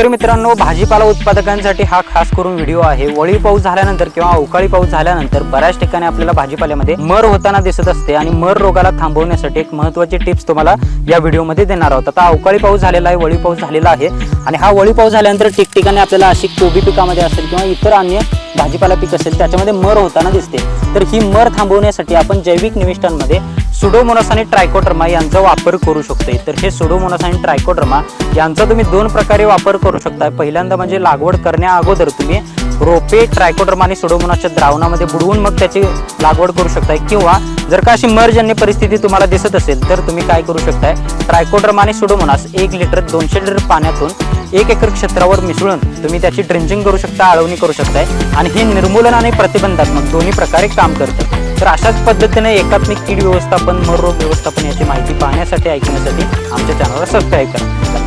शेतकरी मित्रांनो भाजीपाला उत्पादकांसाठी हा खास करून व्हिडिओ आहे. वळी पाऊस झाल्यानंतर किंवा अवकाळी पाऊस झाल्यानंतर बऱ्याच ठिकाणी आपल्याला भाजीपाल्यामध्ये मर होताना दिसत असते आणि मर रोगाला थांबवण्यासाठी एक महत्वाची टिप्स तुम्हाला या व्हिडिओमध्ये देणार आहोत. आता अवकाळी पाऊस झालेला आहे वळी पाऊस झालेला आहे आणि हा वळी पाऊस झाल्यानंतर ठिकठिकाणी आपल्याला अशी कोबी पिकामध्ये असेल किंवा इतर अन्य भाजीपाला पीक असेल त्याच्यामध्ये मर होताना दिसते. तर ही मर थांबवण्यासाठी आपण जैविक निविष्ठांमध्ये सुडोमोनस आणि ट्रायकोड्रमा यांचा वापर करू शकतोय. तर हे सुडोमोनस आणि ट्रायकोड्रमा यांचा तुम्ही दोन प्रकारे वापर करू शकता पहिल्यांदा म्हणजे लागवड करण्या अगोदर तुम्ही रोपे ट्रायकोड्रमा आणि सुडोमोनासच्या द्रावणामध्ये बुडवून मग त्याची लागवड करू शकताय. किंवा जर का अशी मरजन्य परिस्थिती तुम्हाला दिसत असेल तर तुम्ही काय करू शकताय? ट्रायकोड्रमा आणि सुडोमोनास एक लिटर दोनशे लिटर पाण्यातून एक एकर क्षेत्रावर मिसळून तुम्ही त्याची ड्रिंचिंग करू शकता आळवणी करू शकताय. आणि हे निर्मूलन आणि प्रतिबंधात्मक दोन्ही प्रकारे काम करतं. तर अशाच पद्धतीने एकात्मिक कीड व्यवस्थापन मर रोग व्यवस्थापन याची माहिती पाहण्यासाठी ऐकण्यासाठी आमच्या चॅनलला सबस्क्राईब करा.